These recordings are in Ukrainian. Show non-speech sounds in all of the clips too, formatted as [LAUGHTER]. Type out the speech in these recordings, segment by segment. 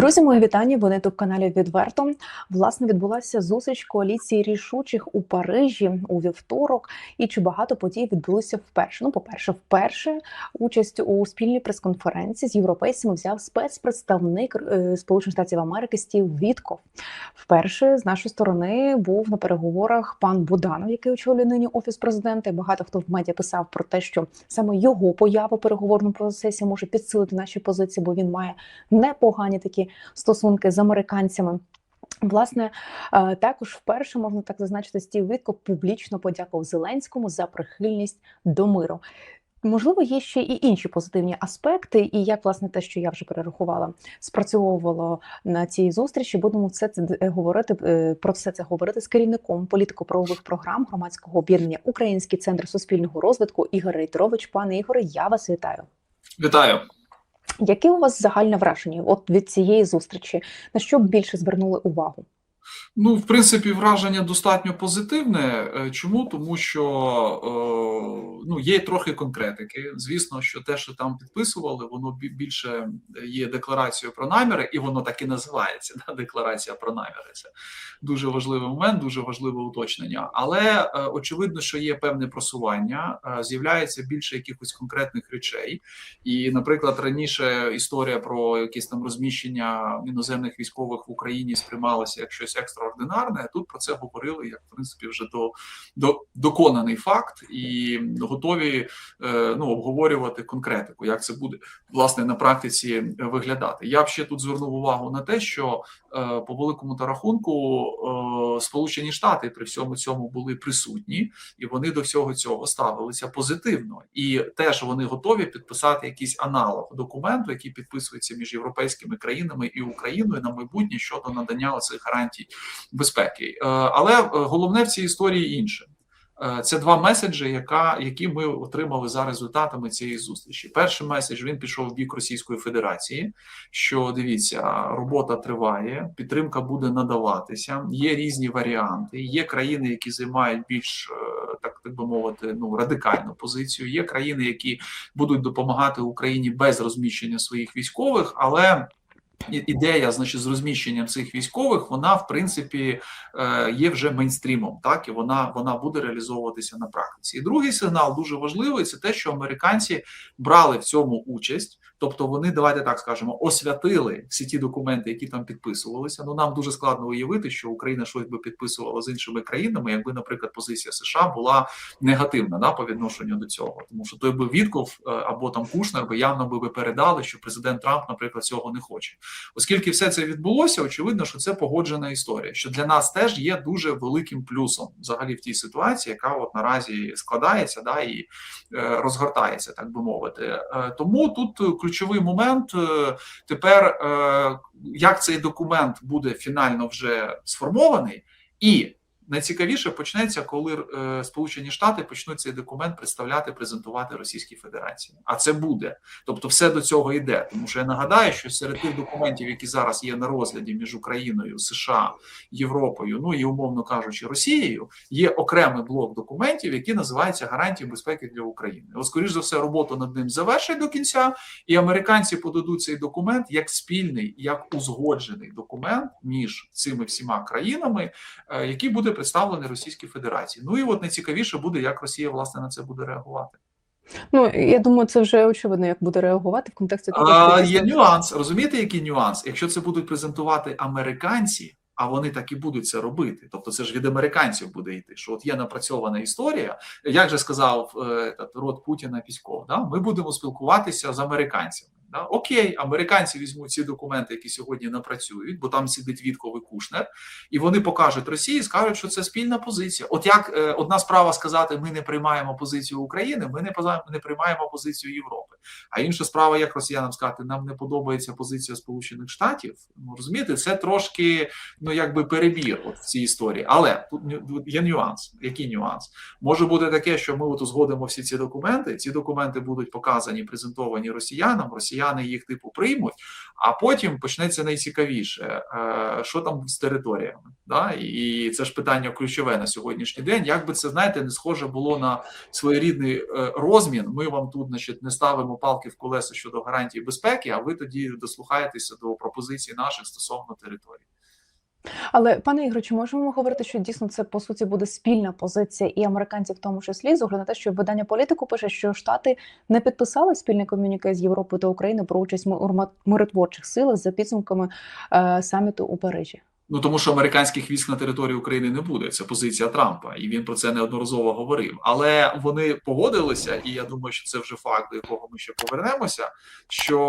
Друзі, мої вітання. На youtube каналі відверто. Власне відбулася зустріч коаліції рішучих у Парижі у вівторок. І чи багато подій відбулося вперше? Ну, по-перше, вперше участь у спільній прес-конференції з європейцями взяв спецпредставник е, Сполучених Штатів Америки Стів Вітков. Вперше з нашої сторони був на переговорах пан Буданов, який очолює нині офіс президента. І Багато хто в медіа писав про те, що саме його поява у переговорному процесі може підсилити наші позиції, бо він має непогані такі стосунки з американцями. Власне, е, також вперше можна так зазначити, Стів Вітко публічно подякував Зеленському за прихильність до миру. Можливо, є ще і інші позитивні аспекти, і як власне те, що я вже перерахувала, спрацьовувало на цій зустрічі. Будемо це е, говорити е, про все це говорити з керівником політико-правових програм громадського об'єднання Український центр суспільного розвитку Ігор Рейтерович. Пане Ігоре, я вас вітаю. Вітаю. Яке у вас загальне враження от від цієї зустрічі? На що більше звернули увагу? Ну, в принципі, враження достатньо позитивне. Е, Чому? Тому що е, ну, є трохи конкретики. Звісно, що те, що там підписували, воно більше є декларацією про наміри, і воно так і називається. Да? Декларація про наміри. Це дуже важливий момент, дуже важливе уточнення. Але е, очевидно, що є певне просування, з'являється більше якихось конкретних речей. І, наприклад, раніше історія про якесь там розміщення іноземних військових в Україні сприймалася як щось екстраординарне. Тут про це говорили як в принципі вже до, до доконаний факт, і готові е, ну обговорювати конкретику, як це буде власне на практиці виглядати. Я б ще тут звернув увагу на те, що е, по великому та рахунку е, Сполучені Штати при всьому цьому були присутні, і вони до всього цього ставилися позитивно, і теж вони готові підписати якийсь аналог документу, який підписується між європейськими країнами і Україною на майбутнє щодо надання цих гарантій безпеки. Е, Але е, головне в цій історії інше. Е, Це два меседжі, яка, які ми отримали за результатами цієї зустрічі. Перший меседж він пішов в бік Російської Федерації. Що дивіться, робота триває, підтримка буде надаватися. Є різні варіанти. Є країни, які займають більш так, так би мовити, ну радикальну позицію. Є країни, які будуть допомагати Україні без розміщення своїх військових, але ідея, значить, з розміщенням цих військових, вона в принципі е, є вже мейнстрімом, так і вона, вона буде реалізовуватися на практиці. І другий сигнал дуже важливий: це те, що американці брали в цьому участь. Тобто вони, давайте так скажемо, освятили всі ті документи, які там підписувалися. Ну нам дуже складно уявити, що Україна щось би підписувала з іншими країнами, якби, наприклад, позиція США була негативна да, по відношенню до цього, тому що той би Вітков е, або там Кушнер би явно би передали, що президент Трамп, наприклад, цього не хоче. Оскільки все це відбулося, очевидно, що це погоджена історія, що для нас теж є дуже великим плюсом взагалі в тій ситуації, яка от наразі складається, да і е, розгортається, так би мовити. Е, тому тут ключовий момент е, тепер, як цей документ буде фінально вже сформований, і найцікавіше почнеться, коли е, Сполучені Штати почнуть цей документ представляти, презентувати Російській Федерації. А це буде. Тобто, все до цього йде. Тому що я нагадаю, що серед тих документів, які зараз є на розгляді між Україною, США, Європою, ну і умовно кажучи, Росією, є окремий блок документів, які називаються гарантії безпеки для України. От, скоріш за все, роботу над ним завершать до кінця, і американці подадуть цей документ як спільний, як узгоджений документ між цими всіма країнами, е, який буде представлений Російській Федерації. Ну і от найцікавіше буде, як Росія власне на це буде реагувати. Ну я думаю, це вже очевидно, як буде реагувати в контексті того, А, є нюанс. Розумієте, який нюанс? Якщо це будуть презентувати американці, а вони так і будуть це робити. Тобто, це ж від американців буде йти. Що от є напрацьована історія, як же сказав е, род Путіна Пісков, да? ми будемо спілкуватися з американцями. Да? Окей, американці візьмуть ці документи, які сьогодні напрацюють, бо там сидить Вітков і Кушнер, і вони покажуть Росії, скажуть, що це спільна позиція. От як е, одна справа сказати, ми не приймаємо позицію України, ми не не приймаємо позицію Європи. А інша справа, як росіянам сказати, нам не подобається позиція Сполучених Штатів. Ну розумієте, це трошки ну якби перебір от в цій історії. Але тут є нюанс. Який нюанс? Може бути таке, що ми от узгодимо всі ці документи. Ці документи будуть показані, презентовані росіянам. Росіяни росіяни їх типу приймуть, а потім почнеться найцікавіше, е, що там з територіями. Да? І це ж питання ключове на сьогоднішній день. Як би це знаєте, не схоже було на своєрідний е, розмін. Ми вам тут, значить, не ставимо палки в колеса щодо гарантії безпеки, а ви тоді дослухаєтеся до пропозицій наших стосовно території. Але пане Ігор, чи можемо говорити, що дійсно це по суті буде спільна позиція і американців, в тому числі, з огляду на те, що видання політику пише, що Штати не підписали спільне комюніке з Європою та Україною про участь мирма- миротворчих силах за підсумками е, саміту у Парижі. Ну тому що американських військ на території України не буде. Це позиція Трампа, і він про це неодноразово говорив. Але вони погодилися, і я думаю, що це вже факт, до якого ми ще повернемося. Що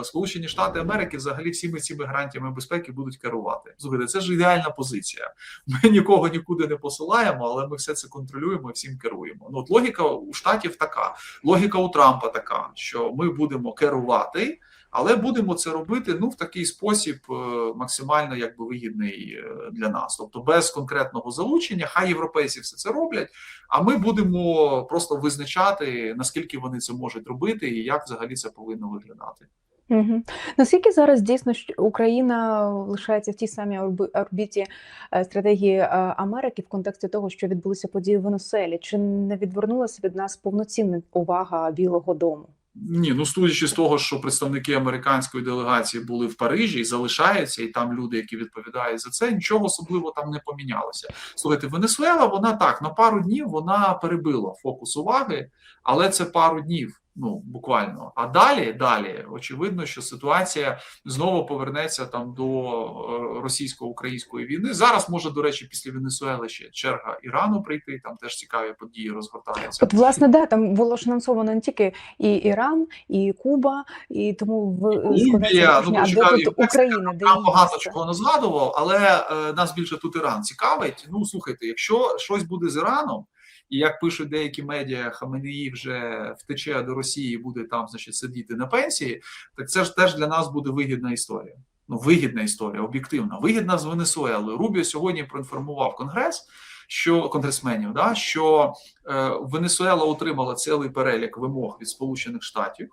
е, Сполучені Штати Америки взагалі всіми цими гарантіями безпеки будуть керувати. Слухайте, це ж ідеальна позиція. Ми нікого нікуди не посилаємо, але ми все це контролюємо, і всім керуємо. Ну от логіка у штатів така, логіка у Трампа така, що ми будемо керувати. Але будемо це робити ну в такий спосіб е, максимально якби вигідний е, для нас, тобто без конкретного залучення. Хай європейці все це роблять. А ми будемо просто визначати наскільки вони це можуть робити, і як взагалі це повинно виглядати. Угу. Наскільки зараз дійсно Україна лишається в тій самій орбіті е, стратегії Америки в контексті того, що відбулися події в Венесуелі? Чи не відвернулася від нас повноцінна увага Білого Дому? Ні, ну судячи з того, що представники американської делегації були в Парижі і залишаються, і там люди, які відповідають за це, нічого особливо там не помінялося. Слухайте, Венесуела, вона так на пару днів вона перебила фокус уваги, але це пару днів. Ну буквально. А далі, далі, очевидно, що ситуація знову повернеться там до е, російсько-української війни. Зараз може, до речі, після Венесуели ще черга Ірану прийти. Там теж цікаві події розгортаються. От, власне, да, там було ж анонсовано не тільки і Іран, і Куба, і тому в Колумбія, ну а де тут Україна, де Там багато чого не згадував, але е, нас більше тут Іран цікавить. Ну слухайте, якщо щось буде з Іраном, і як пишуть деякі медіа, Хаменеї вже втече до Росії, буде там, значить, сидіти на пенсії, так це ж теж для нас буде вигідна історія. Ну, вигідна історія, об'єктивна, вигідна з Венесуелою. Рубіо сьогодні проінформував конгрес. Що конгресменів, да що е, Венесуела отримала цілий перелік вимог від Сполучених Штатів,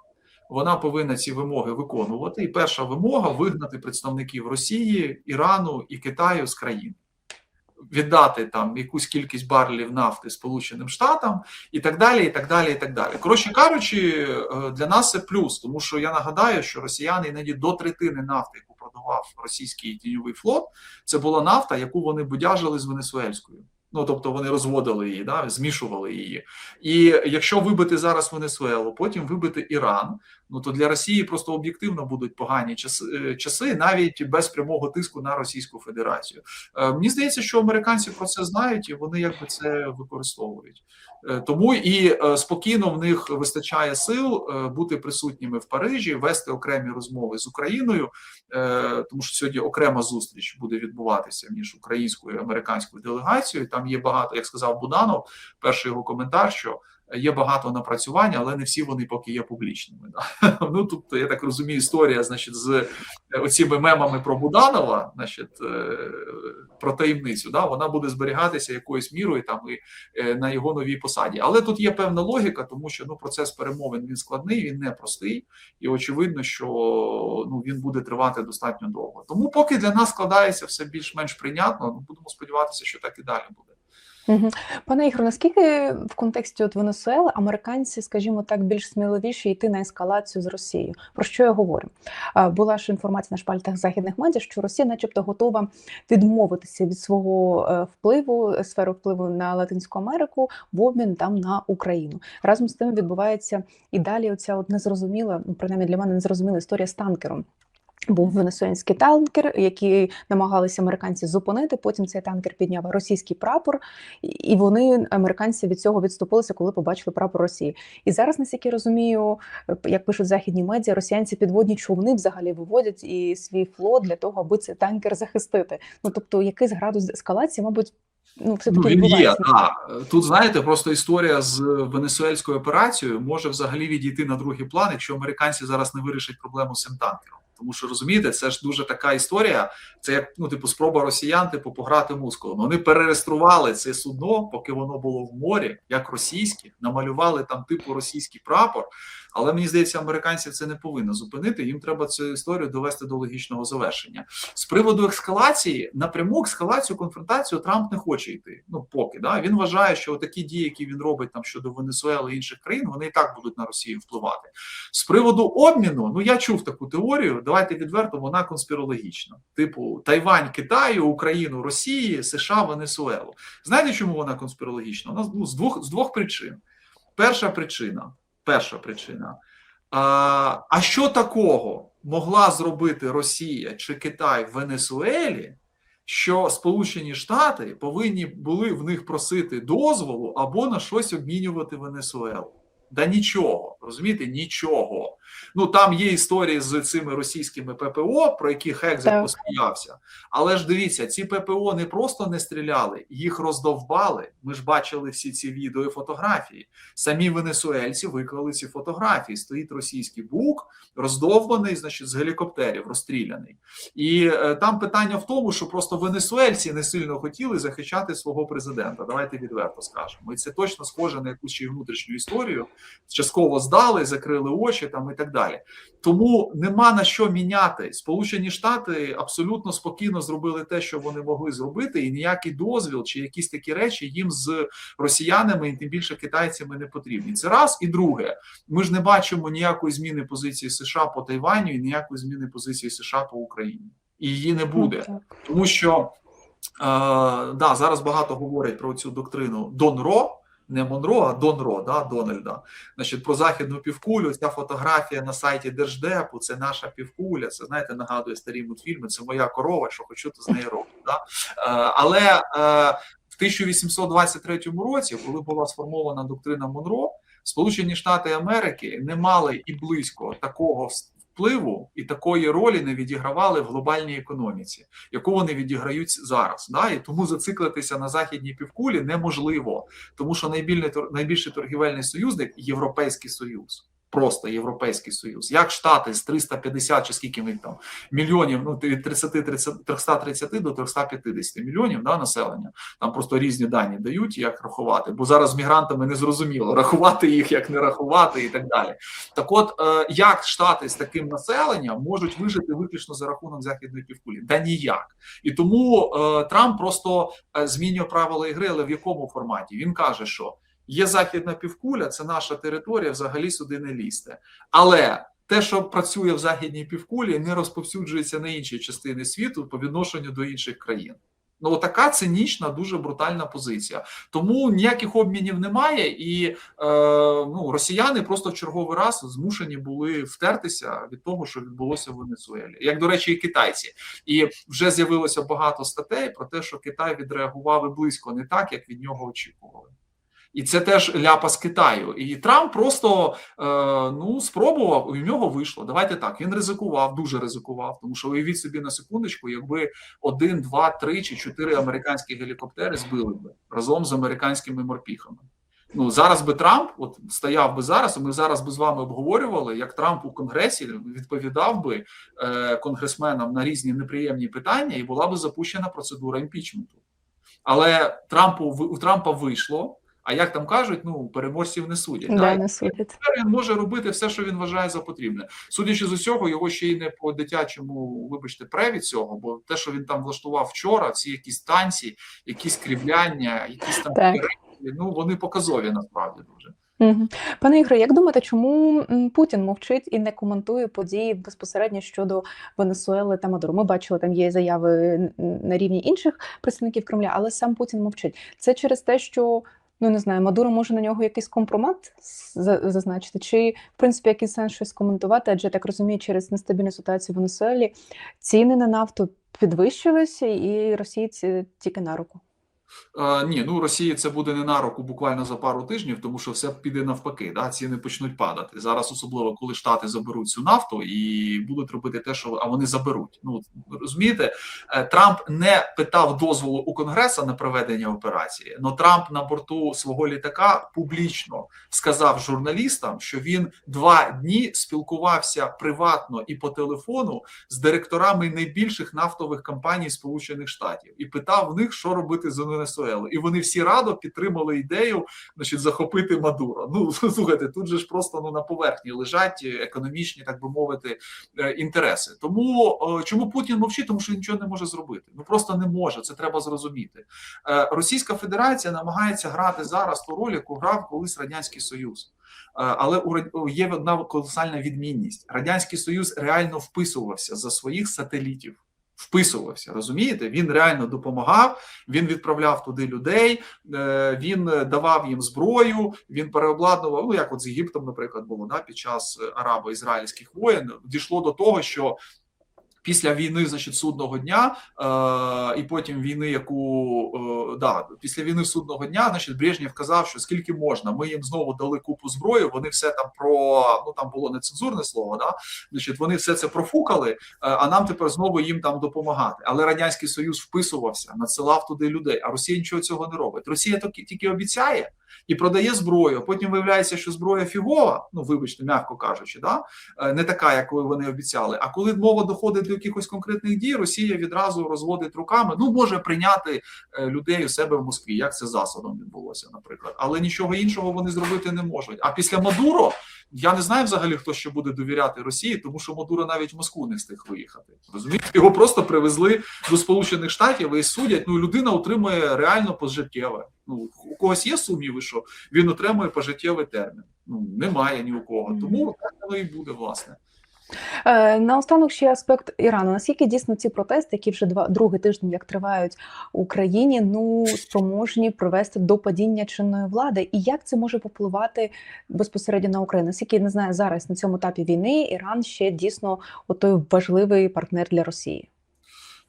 вона повинна ці вимоги виконувати. І перша вимога вигнати представників Росії, Ірану і Китаю з країни. Віддати там якусь кількість барлів нафти Сполученим Штатам і так далі. і так далі, і так далі. Коротше кажучи, е, для нас це плюс, тому що я нагадаю, що росіяни іноді до третини нафти, яку продавав російський тіньовий флот, це була нафта, яку вони будяжили з Венесуельською. Ну тобто вони розводили її, да, змішували її. І якщо вибити зараз Венесуелу, потім вибити Іран, ну то для Росії просто об'єктивно будуть погані часи, е, часи, навіть без прямого тиску на Російську Федерацію. Е, Мені здається, що американці про це знають і вони якби це використовують. Е, Тому і спокійно в них вистачає сил бути присутніми в Парижі, вести окремі розмови з Україною, тому що сьогодні окрема зустріч буде відбуватися між українською і американською делегацією. Там є багато, як сказав Буданов, перший його коментар, що є багато напрацювань, але не всі вони поки є публічними. Да? [LAUGHS] Ну тут я так розумію, історія, значить, з оціми мемами про Буданова, значить, е, про таємницю, да, вона буде зберігатися якоюсь мірою там і е, на його новій посаді. Але тут є певна логіка, тому що ну процес перемовин він складний, він непростий, і очевидно, що ну він буде тривати достатньо довго. Тому, поки для нас складається все більш-менш прийнятно, ну будемо сподіватися, що так і далі буде. Пане Ігор, наскільки в контексті от Венесуели американці, скажімо так, більш сміливіші йти на ескалацію з Росією? Про що я говорю? Була ж інформація на шпальтах західних медіа, що Росія, начебто, готова відмовитися від свого е, впливу, сферу впливу на Латинську Америку в обмін там на Україну. Разом з тим відбувається і далі. Оця от незрозуміла, ну принаймні для мене незрозуміла історія з танкером. Був венесуельський танкер, який намагалися американці зупинити. Потім цей танкер підняв російський прапор, і- вони американці від цього відступилися, коли побачили прапор Росії. І зараз, наскільки я розумію, як пишуть західні медіа, росіянці підводні човни взагалі виводять і свій флот для того, аби цей танкер захистити. Ну тобто, якийсь градус ескалації, мабуть, ну все таки Ну, він є, так. Тут знаєте, просто історія з венесуельською операцією може взагалі відійти на другий план, якщо американці зараз не вирішать проблему з цим танкером. Тому що розумієте, це ж дуже така історія. Це як ну, типу, спроба росіян типу, пограти мускулом. Вони перереєстрували це судно, поки воно було в морі, як російське, намалювали там типу російський прапор. Але мені здається, американців це не повинно зупинити. Їм треба цю історію довести до логічного завершення. З приводу ескалації напряму ескалацію конфронтацію Трамп не хоче йти. Ну поки да він вважає, що такі дії, які він робить там щодо Венесуели і інших країн, вони і так будуть на Росію впливати. З приводу обміну, ну я чув таку теорію. Давайте відверто, вона конспірологічна. Типу Тайвань, Китаю, Україну, Росії, США, Венесуелу. Знаєте, чому вона конспірологічна? Вона ну, з двох з двох причин. Перша причина. Перша причина. А, а що такого могла зробити Росія чи Китай в Венесуелі, що Сполучені Штати повинні були в них просити дозволу або на щось обмінювати Венесуелу? Да нічого, розумієте, нічого. Ну там є історії з цими російськими ППО, про які Хекзер посміявся. Але ж дивіться, ці ППО не просто не стріляли, їх роздовбали. Ми ж бачили всі ці відео і фотографії. Самі венесуельці виклали ці фотографії. Стоїть російський бук, роздовбаний, значить, з гелікоптерів, розстріляний. І е, там питання в тому, що просто венесуельці не сильно хотіли захищати свого президента. Давайте відверто скажемо. І це точно схоже на якусь внутрішню історію. Частково здали, закрили очі там і так далі. Тому нема на що міняти. Сполучені Штати абсолютно спокійно зробили те, що вони могли зробити, і ніякий дозвіл чи якісь такі речі їм з росіянами і тим більше китайцями не потрібні. Це раз і друге. Ми ж не бачимо ніякої зміни позиції США по Тайваню і ніякої зміни позиції США по Україні. І її не буде, Ну, тому що е, да, зараз багато говорять про цю доктрину Донро. Не Монро, а Донро, да, Дональда. Значить, про західну півкулю. Ця фотографія на сайті Держдепу. Це наша півкуля. Це знаєте, нагадує старі мультфільми. Це моя корова, що хочу, то з неї роблю. Да? Е, але е, в 1823 році, коли була сформована доктрина Монро, Сполучені Штати Америки не мали і близько такого впливу і такої ролі не відігравали в глобальній економіці, яку вони відіграють зараз. Да? І тому зациклитися на західній півкулі неможливо, тому що найбільший торгівельний союзник Європейський Союз. Просто Європейський Союз, як Штати з 350 чи скільки в там мільйонів, ну від 30, 30 330 до 350 мільйонів да, населення. Там просто різні дані дають, як рахувати, бо зараз з мігрантами не зрозуміло рахувати їх, як не рахувати, і так далі. Так, от е, як штати з таким населенням можуть вижити виключно за рахунок західної півкулі? Да ніяк. І тому е, Трамп просто е, змінює правила ігри, але в якому форматі він каже, що є західна півкуля, це наша територія, взагалі сюди не лізьте. Але те, що працює в західній півкулі, не розповсюджується на інші частини світу по відношенню до інших країн. Ну, така цинічна, дуже брутальна позиція. Тому ніяких обмінів немає, і е, ну, росіяни просто в черговий раз змушені були втертися від того, що відбулося в Венесуелі, як до речі, і китайці. І вже з'явилося багато статей про те, що Китай відреагував і близько не так, як від нього очікували. І це теж ляпас Китаю. І Трамп просто е, ну спробував, в нього вийшло. Давайте так. Він ризикував, дуже ризикував. Тому що уявіть собі на секундочку, якби один, два, три чи чотири американські гелікоптери збили би разом з американськими морпіхами. Ну зараз би Трамп, от стояв би зараз, ми зараз би з вами обговорювали, як Трамп у Конгресі відповідав би е, конгресменам на різні неприємні питання, і була би запущена процедура імпічменту. Але Трампу у Трампа вийшло. А як там кажуть, ну переможців не судять. Да, не судять. Тепер він може робити все, що він вважає за потрібне. Судячи з усього, його ще й не по дитячому, вибачте, пре від цього, бо те, що він там влаштував вчора, ці якісь танці, якісь кривляння, якісь там Так. ну вони показові насправді дуже. Пане Ігоре, як думаєте, чому Путін мовчить і не коментує події безпосередньо щодо Венесуели та Мадуро? Ми бачили, там є заяви на рівні інших представників Кремля, але сам Путін мовчить. Це через те, що ну не знаю, Мадуро може на нього якийсь компромат зазначити, чи в принципі якийсь сенс щось коментувати? Адже я так розумію, через нестабільну ситуацію в Венесуелі ціни на нафту підвищилися, і Росії це тільки на руку. Е, ні, ну Росії це буде не на руку буквально за пару тижнів, тому що все піде навпаки. Да, ціни почнуть падати зараз, особливо коли штати заберуть цю нафту і будуть робити те, що а вони заберуть. Ну розумієте, е, Трамп не питав дозволу у Конгреса на проведення операції. але Трамп на борту свого літака публічно сказав журналістам, що він два дні спілкувався приватно і по телефону з директорами найбільших нафтових компаній Сполучених Штатів і питав в них, що робити з Венесуелу, і вони всі радо підтримали ідею, значить, захопити Мадуро. Ну [LAUGHS] слухайте, тут же ж просто ну на поверхні лежать економічні, так би мовити, е, інтереси. Тому чому Путін мовчить? Тому що він нічого не може зробити. Ну просто не може. Це треба зрозуміти. Е, Російська Федерація намагається грати зараз ту роль, яку грав колись радянський Союз. Е, Але у є одна колосальна відмінність: радянський союз реально вписувався за своїх сателітів. Вписувався, розумієте? Він реально допомагав, він відправляв туди людей, е, він давав їм зброю, він переобладнував. Ну як от з Єгиптом, наприклад, було да, під час арабо-ізраїльських воєн. Дійшло до того, що після війни, значить, судного дня, е, і потім війни, яку е, да, після війни судного дня, значить, Брежнєв казав, що скільки можна. Ми їм знову дали купу зброї. Вони все там про ну там було нецензурне слово. Да, значить, вони все це профукали. е, А нам тепер знову їм там допомагати. Але радянський союз вписувався, надсилав туди людей. А Росія нічого цього не робить. Росія тільки, обіцяє і продає зброю. Потім виявляється, що зброя фігова. Ну вибачте, м'яко кажучи, да е, не така, якою вони обіцяли. А коли мова доходить до якихось конкретних дій, Росія відразу розводить руками. Ну може прийняти е, людей у себе в Москві, як це засадом відбулося, наприклад, але нічого іншого вони зробити не можуть. А після Мадуро я не знаю взагалі, хто ще буде довіряти Росії, тому що Мадуро навіть в Москву не встиг виїхати. Розумієте, його просто привезли до Сполучених Штатів і судять. Ну людина отримує реально пожиттєве. Ну у когось є сумніви, що він отримує пожиттєвий термін. Ну немає ні у кого. Тому так воно і буде власне. Е, Наостанок ще аспект Ірану. Наскільки дійсно ці протести, які вже два другий тиждень як тривають в Україні, ну спроможні привести до падіння чинної влади, і як це може попливати безпосередньо на Україну? Наскільки не знаю зараз на цьому етапі війни Іран ще дійсно той важливий партнер для Росії?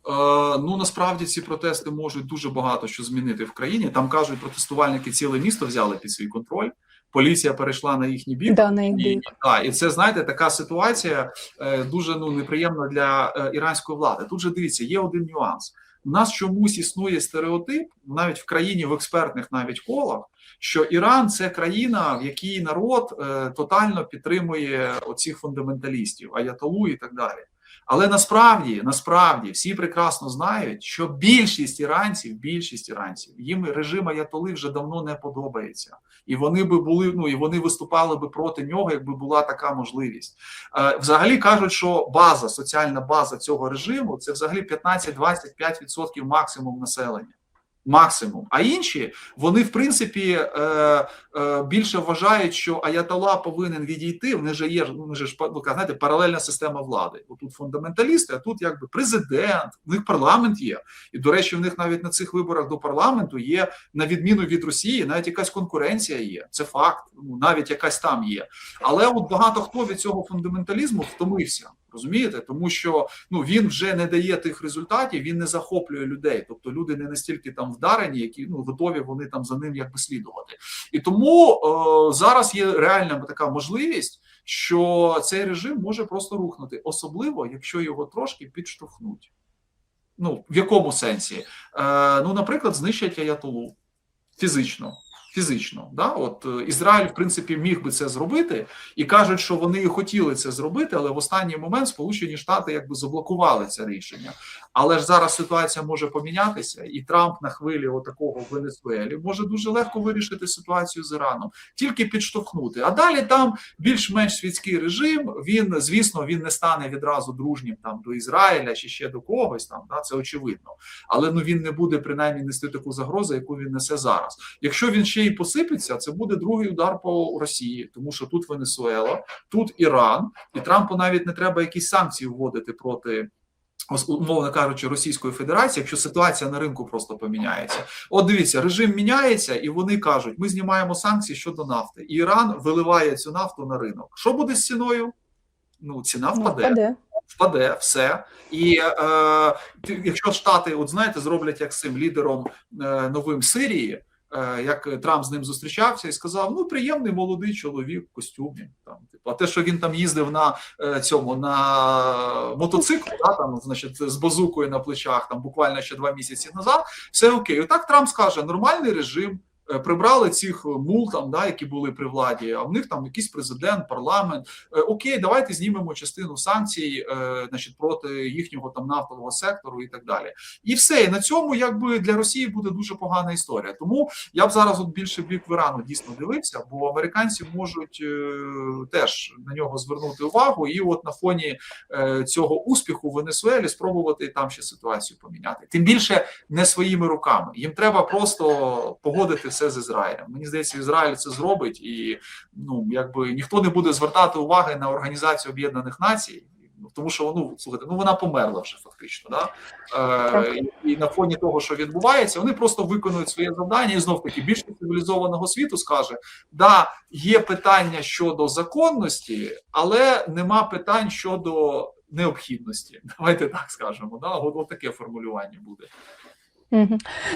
Е, ну насправді ці протести можуть дуже багато що змінити в країні. Там кажуть, протестувальники ціле місто взяли під свій контроль. Поліція перейшла на їхній бік. Да, на їх І, да, і це знаєте, така ситуація е, дуже ну неприємна для е, іранської влади. Тут же дивіться, є один нюанс. У нас чомусь існує стереотип, навіть в країні в експертних навіть колах, що Іран це країна, в якій народ е, тотально підтримує оцих фундаменталістів, аятолу і так далі. Але насправді, насправді, всі прекрасно знають, що більшість іранців, більшість іранців, їм режим Аятоли вже давно не подобається, і вони би були, ну і вони виступали би проти нього, якби була така можливість. Е, взагалі кажуть, що база, соціальна база цього режиму це взагалі 15-25% максимум населення. Максимум. А інші вони, в принципі, е, е, більше вважають, що Аятола повинен відійти. Вони же є вони ж ну, знаєте, паралельна система влади. Тут фундаменталісти, а тут якби президент, у них парламент є. І, до речі, в них навіть на цих виборах до парламенту є, на відміну від Росії, навіть якась конкуренція є. Це факт, ну навіть якась там є. Але от багато хто від цього фундаменталізму втомився. Розумієте, тому що ну він вже не дає тих результатів, він не захоплює людей. Тобто люди не настільки там вдарені, які ну готові вони там за ним якби слідувати. І тому е, зараз є реальна така можливість, що цей режим може просто рухнути, особливо якщо його трошки підштовхнуть. Ну в якому сенсі? Е, ну, наприклад, знищать аятолу фізично. Фізично, да, от е, Ізраїль, в принципі, міг би це зробити, і кажуть, що вони хотіли це зробити, але в останній момент Сполучені Штати якби заблокували це рішення. Але ж зараз ситуація може помінятися, і Трамп на хвилі отакого в Венесуелі може дуже легко вирішити ситуацію з Іраном, тільки підштовхнути. А далі там більш-менш світський режим. Він, звісно, він не стане відразу дружнім там до Ізраїля чи ще до когось. Там да, це очевидно. Але ну він не буде принаймні нести таку загрозу, яку він несе зараз. Якщо він ще й посипеться, це буде другий удар по Росії, тому що тут Венесуела, тут Іран, і Трампу навіть не треба якісь санкції вводити проти. Умовно кажучи, Російської Федерації, якщо ситуація на ринку просто поміняється. От дивіться, режим міняється, і вони кажуть: ми знімаємо санкції щодо нафти. І Іран виливає цю нафту на ринок. Що буде з ціною? Ну, ціна Ну, впаде впаде. впаде все. І е, якщо Штати, от знаєте, зроблять як з цим лідером е, новим Сирії, як Трамп з ним зустрічався і сказав: ну приємний молодий чоловік в костюмі. Там типу, а те, що він там їздив на е, цьому на мотоциклу, да, там, значить, з базукою на плечах, там буквально ще два місяці назад, все окей. Отак Трамп скаже: нормальний режим. Е, прибрали цих мул там, да, які були при владі. А в них там якийсь президент, парламент. Е, Окей, давайте знімемо частину санкцій, е, значить, проти їхнього там нафтового сектору і так далі. І все, і на цьому якби для Росії буде дуже погана історія. Тому я б зараз от більше бік в Ірану дійсно дивився, бо американці можуть е, теж на нього звернути увагу, і от на фоні е, цього успіху в Венесуелі спробувати там ще ситуацію поміняти. Тим більше не своїми руками. Їм треба просто погодити все з Ізраїлем. Мені здається, Ізраїль це зробить, і ну якби ніхто не буде звертати уваги на організацію Об'єднаних Націй. Тому що ну слухайте, ну вона померла вже фактично. Да? Е, і, на фоні того, що відбувається, вони просто виконують своє завдання, і знов таки більш цивілізованого світу скаже: да, є питання щодо законності, але нема питань щодо необхідності. Давайте так скажемо. Да? От таке формулювання буде.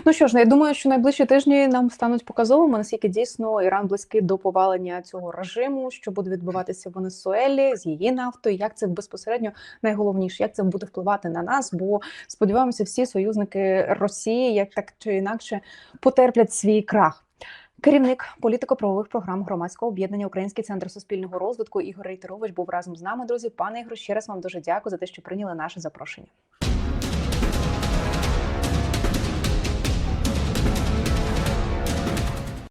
Ну що ж, я думаю, що найближчі тижні нам стануть показовими, наскільки дійсно Іран близький до повалення цього режиму, що буде відбуватися в Венесуелі з її нафтою, як це безпосередньо найголовніше, як це буде впливати на нас. Бо сподіваємося, всі союзники Росії, як так чи інакше, потерплять свій крах. Керівник політико-правових програм громадського об'єднання Український центр суспільного розвитку Ігор Рейтерович був разом з нами. Друзі, пане Ігор, ще раз вам дуже дякую за те, що прийняли наше запрошення.